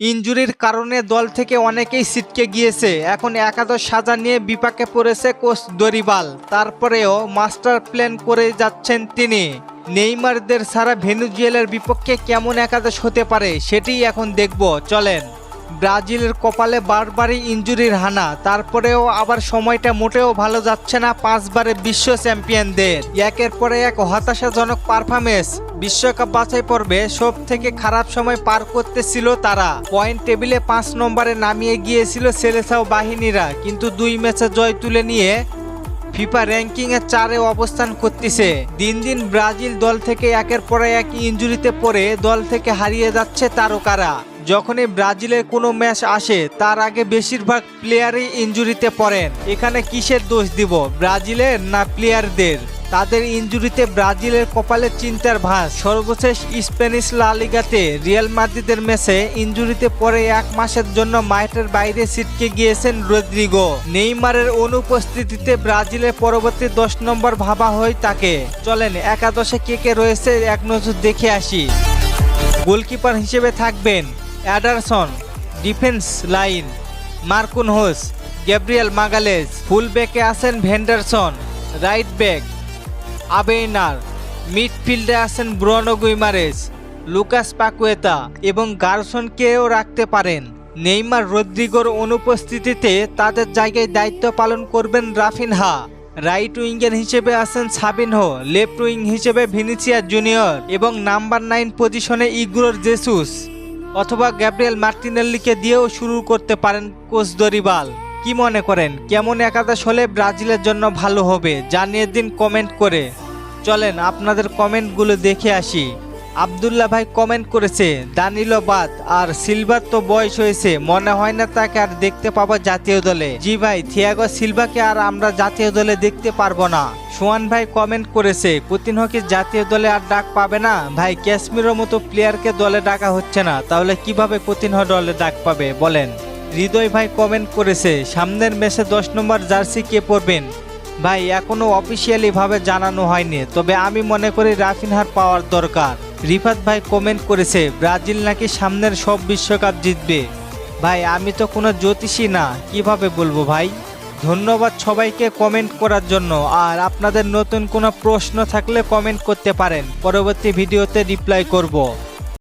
ইনজুরির কারণে দল থেকে অনেকেই ছিটকে গিয়েছে। এখন একাদশ সাজা নিয়ে বিপাকে পড়েছে কোচ দরিবাল। তারপরেও মাস্টার প্ল্যান করে যাচ্ছেন তিনি। নেইমারদের সারা ভেনুজুয়েলের বিপক্ষে কেমন একাদশ হতে পারে সেটি এখন দেখব। চলেন। ব্রাজিলের কপালে বারবারই ইনজুরির হানা, তারপরেও আবার সময়টা মোটেও ভালো যাচ্ছে না পাঁচবারের বিশ্ব চ্যাম্পিয়নদের। একের পরে এক হতাশাজনক পারফরমেন্স বিশ্বকাপ বাছাই পর্বে সব থেকে খারাপ সময় পার করতেছিল তারা। পয়েন্ট টেবিলে পাঁচ নম্বরে নামিয়ে গিয়েছিল সেলেসাও বাহিনীরা, কিন্তু দুই ম্যাচে জয় তুলে নিয়ে ফিফা র্যাঙ্কিং এ চারে অবস্থান করতেছে। দিন দিন ব্রাজিল দল থেকে একের পর এক ইনজুরিতে পড়ে দল থেকে হারিয়ে যাচ্ছে তারকারা। যখনই ব্রাজিলের কোনো ম্যাচ আসে, তার আগে বেশিরভাগ প্লেয়ারই ইনজুরিতে পড়েন। এখানে কিসের দোষ দিব, ব্রাজিলের না প্লেয়ারদের? তাদের ইনজুরিতে ব্রাজিলের কপালে চিন্তার ভাঁজ। সর্বশেষ স্প্যানিশ লালিগাতে রিয়াল মাদ্রিদের ম্যাচে ইনজুরিতে পরে এক মাসের জন্য মাঠের বাইরে ছিটকে গিয়েছেন রদ্রিগো নেইমারের অনুপস্থিতিতে ব্রাজিলের পরবর্তী দশ নম্বর ভাবা হয় তাকে। চলেন, একাদশে কে কে রয়েছে, এক নজর দেখে আসি। গোলকিপার হিসেবে থাকবেন Ederson, defence line, Marquinhos, Gabriel Magalhaes, full ব্যাকে আছেন ভেন্ডারসন, রাইট ব্যাক, আবেইনার, মিডফিল্ডে আছেন ব্রনো গুইমারেস লুকাস পাকুয়েতা এবং গার্সনকেও রাখতে পারেন। নেইমার রদ্রিগোর অনুপস্থিতিতে তাদের জায়গায় দায়িত্ব পালন করবেন রাফিনহা। রাইট উইঙ্গার হিসেবে আছেন সাবিনহো, লেফট উইং হিসেবে ভিনিসিয়া জুনিয়র এবং নাম্বার নাইন পজিশনে ইগ্রোর জেসুস। অথবা গ্যাব্রিয়েল মার্টিনেল্লিকে দিয়েও শুরু করতে পারেন কোচ দরিবাল। কি মনে করেন? কেমন একাদশ হলে ব্রাজিলের জন্য ভালো হবে? জানিয়ে দিন কমেন্ট করে। চলেন, আপনাদের কমেন্টগুলো দেখে আসি। আবদুল্লাহ ভাই কমেন্ট করেছে, দানিলো বাদ, আর সিলভার তো বয়স হয়েছে, মনে হয় না তাকে আর দেখতে পাবো জাতীয় দলে। জি ভাই, থিয়াগো সিলভাকে আর আমরা জাতীয় দলে দেখতে পারব না। সোয়ান ভাই কমেন্ট করেছে, পুতিন হকি জাতীয় দলে আর ডাক পাবে না? ভাই কাশ্মীরের মতো প্লেয়ারকে দলে ডাকা হচ্ছে না, তাহলে কীভাবে কুতিনহ দলে ডাক পাবে? বলেন। হৃদয় ভাই কমেন্ট করেছে, সামনের ম্যাচে দশ নম্বর জার্সি কে পরবেন? ভাই, এখনও অফিসিয়ালি ভাবে জানানো হয়নি, তবে আমি মনে করি রাফিনহার পাওয়ার দরকার। রিফাত ভাই কমেন্ট করেছে, ব্রাজিল নাকি সামনের সব বিশ্বকাপ জিতবে? ভাই, আমি তো কোনো জ্যোতিষী না, কীভাবে বলব ভাই? ধন্যবাদ সবাইকে কমেন্ট করার জন্য, আর আপনাদের নতুন কোনো প্রশ্ন থাকলে কমেন্ট করতে পারেন, পরবর্তী ভিডিওতে রিপ্লাই করব।